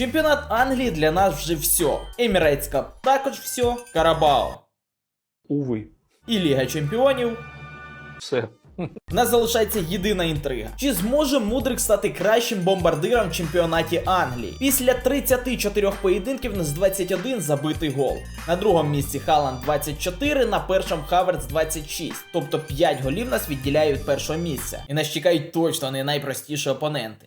Чемпіонат Англії для нас вже все. Emirates Cup також все. Карабао. Уви. І Ліга Чемпіонів. Все. В нас залишається єдина інтрига. Чи зможе Мудрик стати кращим бомбардиром в чемпіонаті Англії? Після 34 поєдинків у нас 21 забитий гол. На другому місці Халанд 24, на першому Хаверц 26. Тобто 5 голів нас відділяють від першого місця. І нас чекають точно не найпростіші опоненти.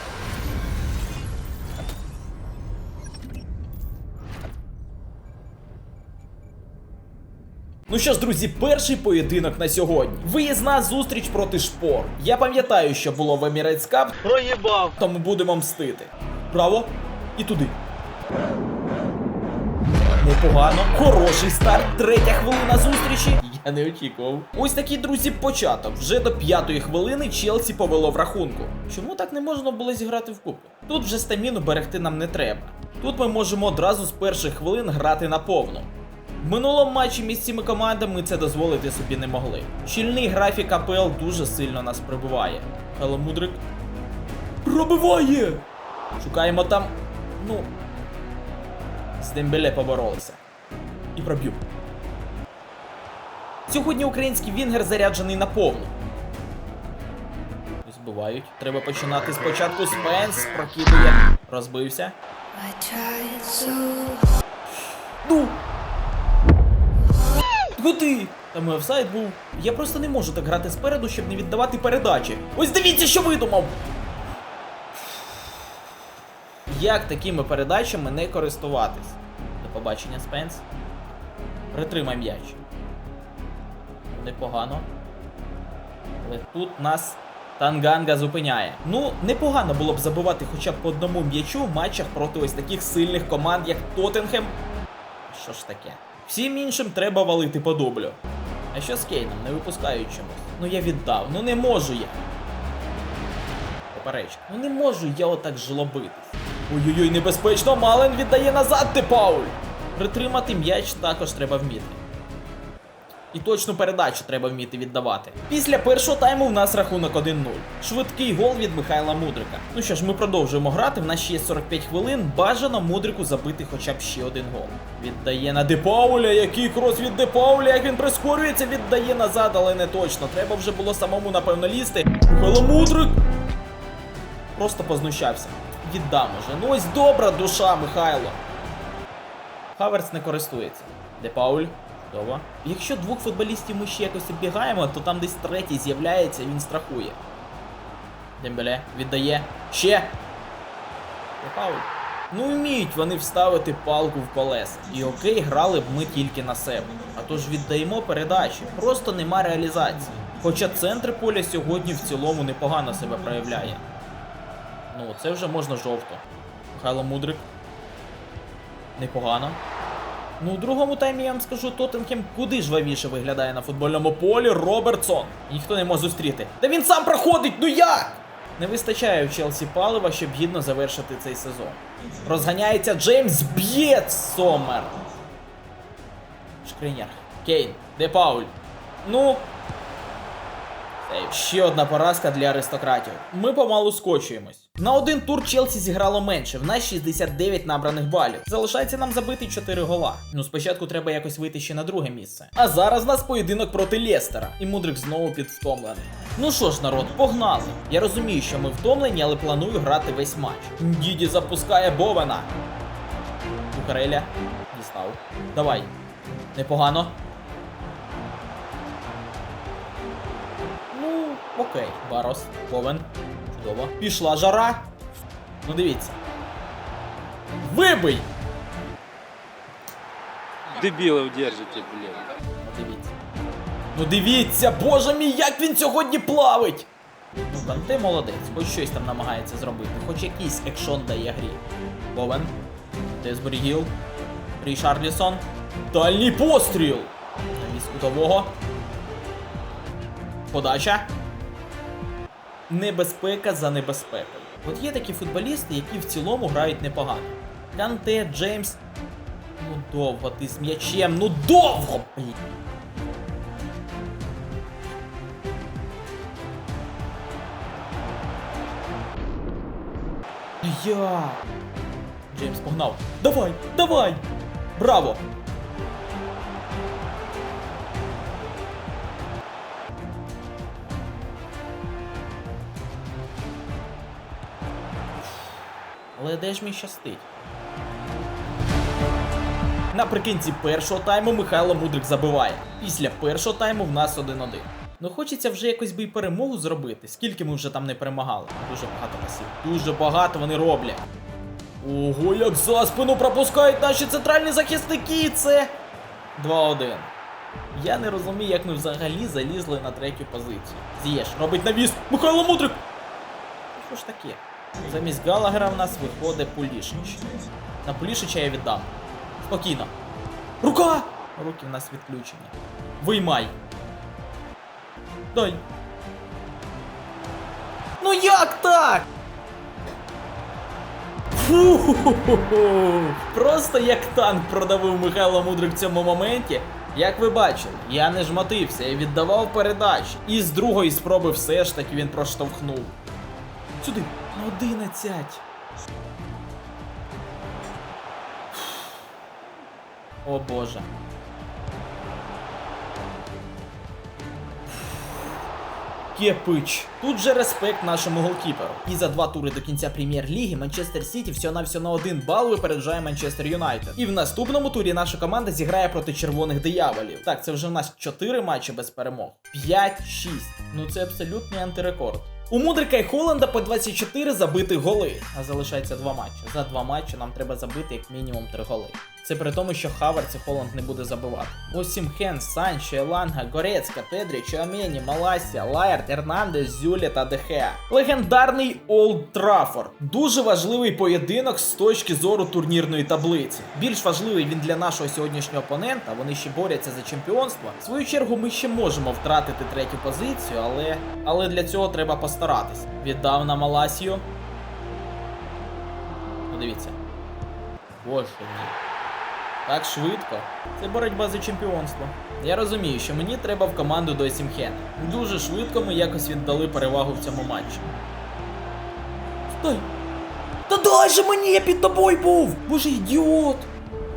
Ну що ж, друзі, перший поєдинок на сьогодні. Виїзна зустріч проти шпор. Я пам'ятаю, що було в Emirates Cup, Проїбав. тому будемо мстити. Право і туди. Непогано. Хороший старт. Третя хвилина зустрічі. Я не очікував. Ось такий, друзі, початок. Вже до п'ятої хвилини Челсі повело в рахунку. Чому так не можна було зіграти в кубку? Тут вже стаміну берегти нам не треба. Тут ми можемо одразу з перших хвилин грати на повну. В минулому матчі між цими командами це дозволити собі не могли. Щільний графік АПЛ дуже сильно нас прибиває. Мудрик. Пробиває! Шукаємо там. Ну. З Дембеле поборолися. І проб'ю. Сьогодні український Вінгер заряджений на повну. Збивають. Треба починати спочатку. Спенс прокидує. Розбився. Ну! Куди? Там і офсайд був. Я просто не можу так грати спереду, щоб не віддавати передачі. Ось дивіться, що видумав! Як такими передачами не користуватись? До побачення, Спенс. Притримай м'яч. Непогано. Але тут нас Танганга зупиняє. Ну, непогано було б забивати хоча б по одному м'ячу в матчах проти ось таких сильних команд, як Тоттенхем. Що ж таке? Всім іншим треба валити по дублю. А що з Кейном? Не випускають чомусь. Ну я віддав, ну не можу я. Поперечка. Ну не можу я отак жлобитись. Ой-ой-ой, небезпечно, Мален віддає назад, ти Пауль! Притримати м'яч також треба вміти. І точну передачу треба вміти віддавати. Після першого тайму в нас рахунок 1-0. Швидкий гол від Михайла Мудрика. Ну що ж, ми продовжуємо грати. В нас ще є 45 хвилин. Бажано Мудрику забити хоча б ще один гол. Віддає на Депауля. Який крос від Депауля, як він прискорюється, віддає назад, але не точно. Треба вже було самому, напевно, лізти. Михайло Мудрик! Просто познущався. Віддам уже. Ну ось добра душа, Михайло. Хаверс не користується. Депауль. Чудово. Якщо двох футболістів ми ще якось обігаємо, то там десь третій з'являється він страхує. Дембеле віддає. Ще! Депауль. Ну вміють вони вставити палку в колеса. І окей, грали б ми тільки на себе. А то ж віддаємо передачі. Просто нема реалізації. Хоча центр поля сьогодні в цілому непогано себе проявляє. Ну, це вже можна жовто. Михайло Мудрик. Непогано. Ну, у другому таймі я вам скажу, Тоттенхем куди жвавіше виглядає на футбольному полі Робертсон. Ніхто не може зустріти. Та він сам проходить, ну як? Не вистачає в Челсі палива, щоб гідно завершити цей сезон. Розганяється Джеймс б'є Сомер. Шкриняр. Кейн. Де Пауль. Ну. Ще одна поразка для аристократів. Ми помалу скочуємось. На один тур Челсі зіграло менше, в нас 69 набраних балів. Залишається нам забити 4 гола. Ну спочатку треба якось вийти ще на друге місце. А зараз у нас поєдинок проти Лестера. І Мудрик знову підвтомлений. Ну що ж, народ, погнали. Я розумію, що ми втомлені, але планую грати весь матч. Діді запускає Бовена. Кукареля. Дістав. Давай. Непогано. Ну, окей. Барос. Бовен. Чудово. Пішла жара. Ну дивіться. Вибий! Дебілів держите, блядь. Ну дивіться. Ну дивіться, боже мій, як він сьогодні плавить! Ну, Канте молодець, хоч щось там намагається зробити, хоч якийсь екшон дає грі. Бовен. Десбері Гіл. Рішарлісон. Дальній постріл! Навіс кутового. Подача. Небезпека за небезпекою. От є такі футболісти, які в цілому грають непогано. Канте, Джеймс. Ну довго ти з м'ячем, ну довго! Блін. Я. Джеймс погнав. Давай, давай! Браво! Але де ж мій щастить? Наприкінці першого тайму Михайло Мудрик забиває. Після першого тайму в нас 1-1. Ну хочеться вже якось би і перемогу зробити. Скільки ми вже там не перемагали. Дуже багато пасів. Дуже багато вони роблять. Ого, як за спину пропускають наші центральні захисники. Це 2-1. Я не розумію, як ми взагалі залізли на третю позицію. З'єш, робить навіс. Михайло Мудрик! Ну, Що ж таке? Замість Галагера в нас виходить Пулішич. На Пулішича я віддам. Спокійно. Рука! Руки в нас відключені. Виймай. Дай. Ну як так? Фу, Просто як танк продавив Михайло Мудрик в цьому моменті. Як ви бачили, я не жмотився і віддавав передачі. І з другої спроби все ж таки він проштовхнув. Сюди, на 11. О боже. Кепич. Тут же респект нашому голкіперу. І за два тури до кінця прем'єр-ліги Манчестер Сіті всього на на один бал випереджає Манчестер Юнайтед. І в наступному турі наша команда зіграє проти червоних дияволів. Так, це вже в нас 4 матчі без перемог. 5-6. Ну це абсолютний антирекорд. У Мудрика і Холланда по 24 забити голи. А залишається два матчі. За два матчі нам треба забити як мінімум три голи. Це при тому, що Хаверц і Холланд не буде забивати. Осім Хен, Санчо, Еланга, Горецька, Педрі, Чуамені, Маласія, Лаєрт, Ернандес, Зюлі та Дехеа. Легендарний Олд Траффорд. Дуже важливий поєдинок з точки зору турнірної таблиці. Більш важливий він для нашого сьогоднішнього опонента. Вони ще борються за чемпіонство. В свою чергу ми ще можемо втратити третю позицію, але, але для цього треба постаратись. Віддав на Маласію. Ну. Боже мій. Так швидко. Це боротьба за чемпіонство. Я розумію, що мені треба в команду до Сімхен. Дуже швидко ми якось віддали перевагу в цьому матчі. Стой! Та дай же мені, я під тобою був! Боже, ідіот!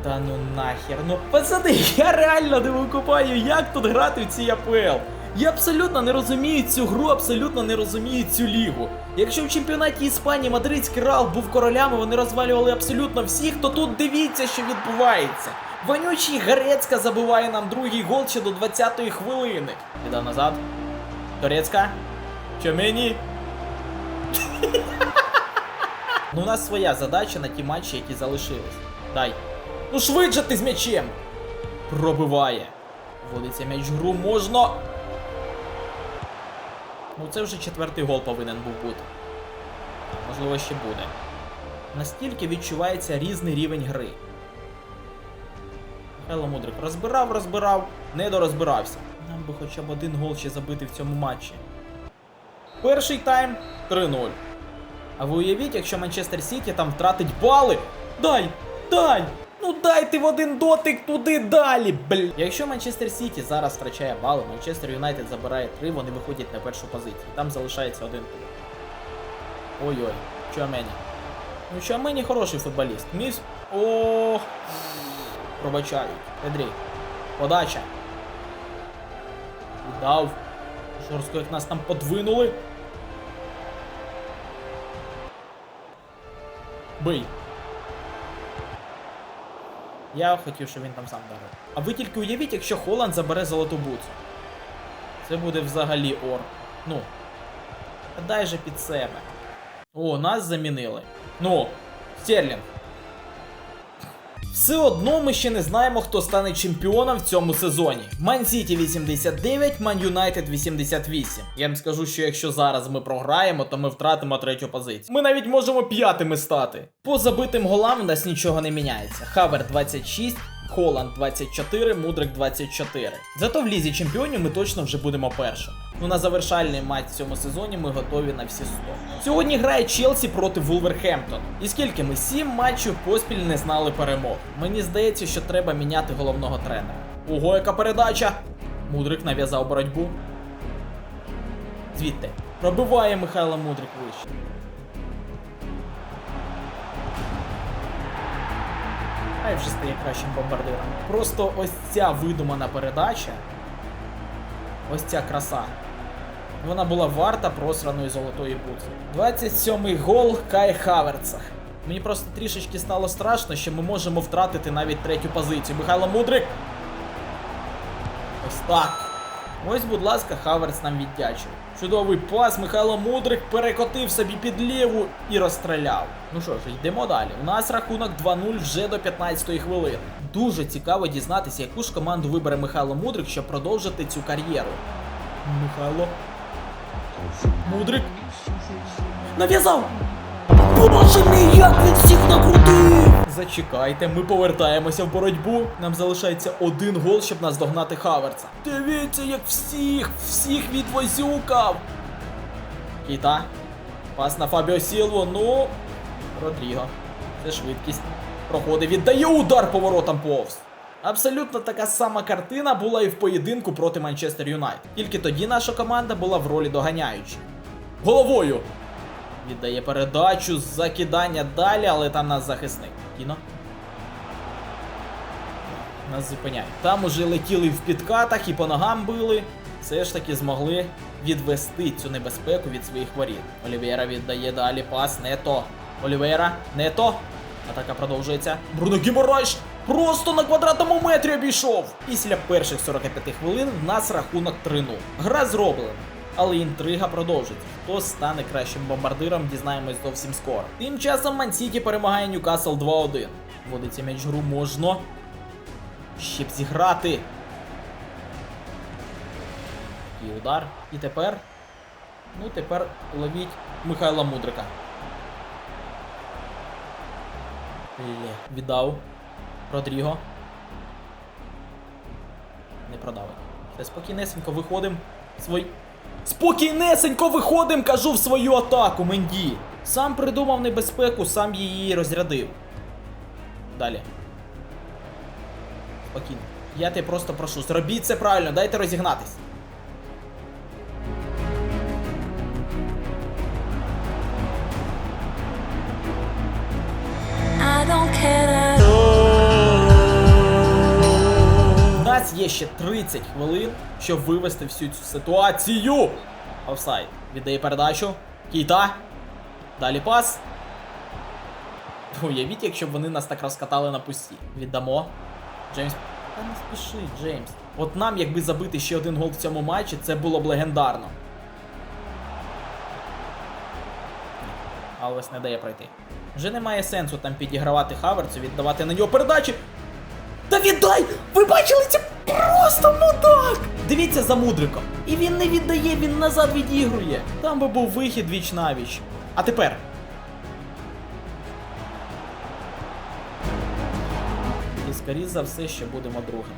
Та ну нахер, ну пацани, я реально не викупаю, як тут грати в цій АПЛ. Я абсолютно не розумію цю гру, абсолютно не розумію цю лігу. Якщо в чемпіонаті Іспанії мадридський Реал був королями, вони розвалювали абсолютно всіх, то тут дивіться, що відбувається. Вонючий Горецька забиває нам другий гол ще до 20-ї хвилини. Віддав назад. Горецька. Чомені. ну, у нас своя задача на ті матчі, які залишились. Дай. Ну швидше ти з м'ячем. Пробиває. Вводиться м'яч в гру можна. Ну це вже четвертий гол повинен був бути. Можливо, ще буде. Настільки відчувається різний рівень гри. Михайло Мудрик розбирав, розбирав, не дорозбирався. Нам би хоча б один гол ще забити в цьому матчі. Перший тайм 3-0. А ви уявіть, якщо Манчестер Сіті там втратить бали. Дай! Дай! Ну дайте в один дотик туди далі, бл. Якщо Манчестер Сіті зараз втрачає бали, Манчестер Юнайтед забирає 3, вони виходять на першу позицію. Там залишається один тур. Ой-ой, Чуамені. Ну Чуамені хороший футболіст. Міс. О. Пробачають. Педрі. Подача. Дав. Жорстко, як нас там подвинули. Бий. Я хотів, щоб він там сам дав. А ви тільки уявіть, якщо Холланд забере золоту буцу. Це буде взагалі ор. Ну. Дай же під себе. О, нас замінили. Ну, Стерлінг. Все одно ми ще не знаємо, хто стане чемпіоном в цьому сезоні. Ман Сіті 89, Ман Юнайтед 88. Я вам скажу, що якщо зараз ми програємо, то ми втратимо третю позицію. Ми навіть можемо п'ятими стати. По забитим голам у нас нічого не міняється. Хавер 26. Холланд 24, Мудрик 24. Зато в лізі чемпіонів ми точно вже будемо першими. Ну на завершальний матч в цьому сезоні ми готові на всі 100. Сьогодні грає Челсі проти Вулверхемптон. І скільки ми сім матчів поспіль не знали перемог. Мені здається, що треба міняти головного тренера. Ого, яка передача! Мудрик нав'язав боротьбу. Звідти. Пробиває Михайло Мудрик вище. Хай вже стає кращим бомбардиром. Просто ось ця видумана передача. Ось ця краса. Вона була варта просраної золотої бутси. 27-й гол Кай Хаверца. Мені просто трішечки стало страшно, що ми можемо втратити навіть третю позицію. Михайло Мудрик. Ось так. Ось, будь ласка, Хаверц нам віддячив. Чудовий пас, Михайло Мудрик перекотив собі під ліву і розстріляв. Ну що ж, йдемо далі. У нас рахунок 2-0 вже до 15-ї хвилини. Дуже цікаво дізнатися, яку ж команду вибере Михайло Мудрик, щоб продовжити цю кар'єру. Михайло. Мудрик. Нав'язав! Боже як він всіх накрутив! Зачекайте, ми повертаємося в боротьбу. Нам залишається один гол, щоб наздогнати Хаверца. Дивіться, як всіх, всіх відвозюкав. Кіта. Пас на Фабіо Сілву, ну. Родріго. Це швидкість. Проходить, віддає удар поворотом повз. Абсолютно така сама картина була і в поєдинку проти Манчестер Юнайтед. Тільки тоді наша команда була в ролі доганяючої. Головою! Віддає передачу, закидання далі, але там нас захисник. Кіно. Нас зупиняють. Там уже летіли в підкатах і по ногам били. Все ж таки змогли відвести цю небезпеку від своїх воріт. Олівєра віддає далі пас. Не то. Олівєра, не то. Атака продовжується. Бруно Гіморайш просто на квадратному метрі обійшов. Після перших 45 хвилин в нас рахунок 3-0. Гра зроблена. Але інтрига продовжиться. Хто стане кращим бомбардиром, дізнаємось зовсім скоро. Тим часом Мансіті перемагає Ньюкасл 2-1. Вводиться м'яч гру можна. Ще б зіграти. І удар. І тепер. Ну, тепер ловіть Михайла Мудрика. Лє. Віддав. Родріго. Не продав. Спокійнесенько виходимо. Свой. Спокійнесенько виходимо, кажу, в свою атаку, Менді. Сам придумав небезпеку, сам її розрядив. Далі. Спокійно. Я тебе просто прошу, зробіть це правильно, дайте розігнатись. I don't care. Нас є ще 30 хвилин, щоб вивести всю цю ситуацію. Офсайд. Віддає передачу. Кейта. Далі пас. Уявіть, якщо б вони нас так розкатали на пусті. Віддамо. Джеймс. Та не спіши, Джеймс. От нам, якби забити ще один гол в цьому матчі, це було б легендарно. Алвес не дає пройти. Вже немає сенсу там підігравати Хаверцю, віддавати на нього передачі. Та віддай! Ви бачили це просто мудак! Дивіться за мудриком. І він не віддає, він назад відігрує. Там би був вихід віч навіч. А тепер. І скоріш за все, що будемо другими.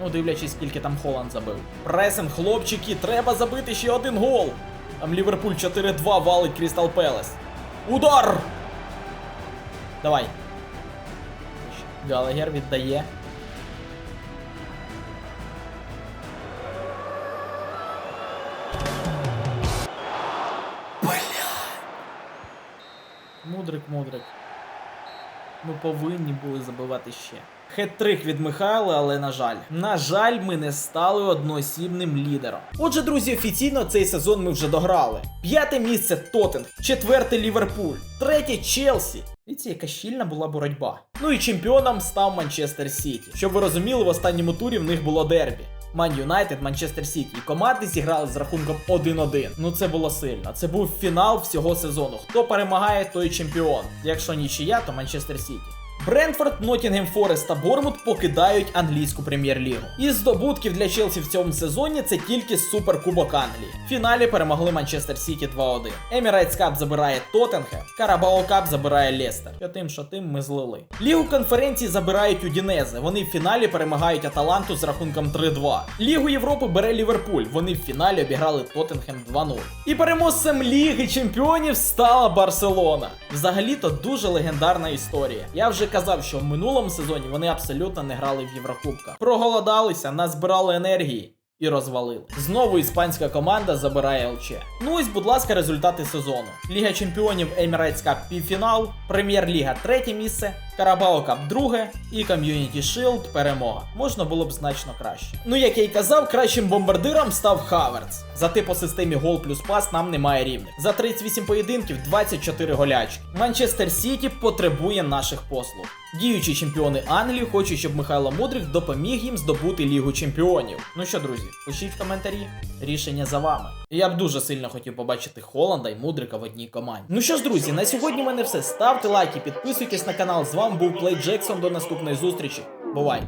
Ну, дивлячись, скільки там Холланд забив. Пресинг, хлопчики, треба забити ще один гол. Там Ліверпуль 4-2 валить Крістал Пелес. Удар! Давай. Галагер віддає. Мудрик, мудрик. Ми повинні були забивати ще. Хет-трик від Михайла, але на жаль. На жаль, ми не стали одноосібним лідером. Отже, друзі, офіційно цей сезон ми вже дограли. П'яте місце Тоттенг, четверте Ліверпуль, третє Челсі. Дивіться, яка щільна була боротьба. Ну і чемпіоном став Манчестер Сіті. Щоб ви розуміли, в останньому турі в них було дербі. Ман Юнайтед, Манчестер Сіті. І команди зіграли з рахунком 1-1. Ну це було сильно. Це був фінал всього сезону. Хто перемагає, той чемпіон. Якщо нічия, то Манчестер Сіті. Брентфорд, Ноттінгем Форест та Бормут покидають англійську прем'єр-лігу. Із здобутків для Челсі в цьому сезоні це тільки Суперкубок Англії. В фіналі перемогли Манчестер Сіті 2-1. Емірейтс Кап забирає Тоттенхем, Карабао Кап забирає Лестер. Що тим, що тим ми злили. Лігу конференції забирають Удінезе. Вони в фіналі перемагають Аталанту з рахунком 3-2. Лігу Європи бере Ліверпуль. Вони в фіналі обіграли Тоттенхем 2-0. І переможцем Ліги Чемпіонів стала Барселона. Взагалі-то дуже легендарна історія. Я вже казав, що в минулому сезоні вони абсолютно не грали в Єврокубках. Проголодалися, назбирали енергії. І розвалили. Знову іспанська команда забирає ЛЧ. Ну ось, будь ласка, результати сезону. Ліга чемпіонів Emirates півфінал, Прем'єр-ліга третє місце, Карабао Кап друге і Community Shield перемога. Можна було б значно краще. Ну як я й казав, кращим бомбардиром став Хаверц. Зате по системі гол плюс пас нам немає рівних. За 38 поєдинків 24 голячки. Манчестер Сіті потребує наших послуг. Діючі чемпіони Англії хочуть, щоб Михайло Мудрик допоміг їм здобути Лігу Чемпіонів. Ну що, друзі, пишіть в коментарі. Рішення за вами. Я б дуже сильно хотів побачити Холланда і Мудрика в одній команді. Ну що ж, друзі, на сьогодні в мене все. Ставте лайки, підписуйтесь на канал. З вами був Плей Джексон. До наступної зустрічі. Бувай!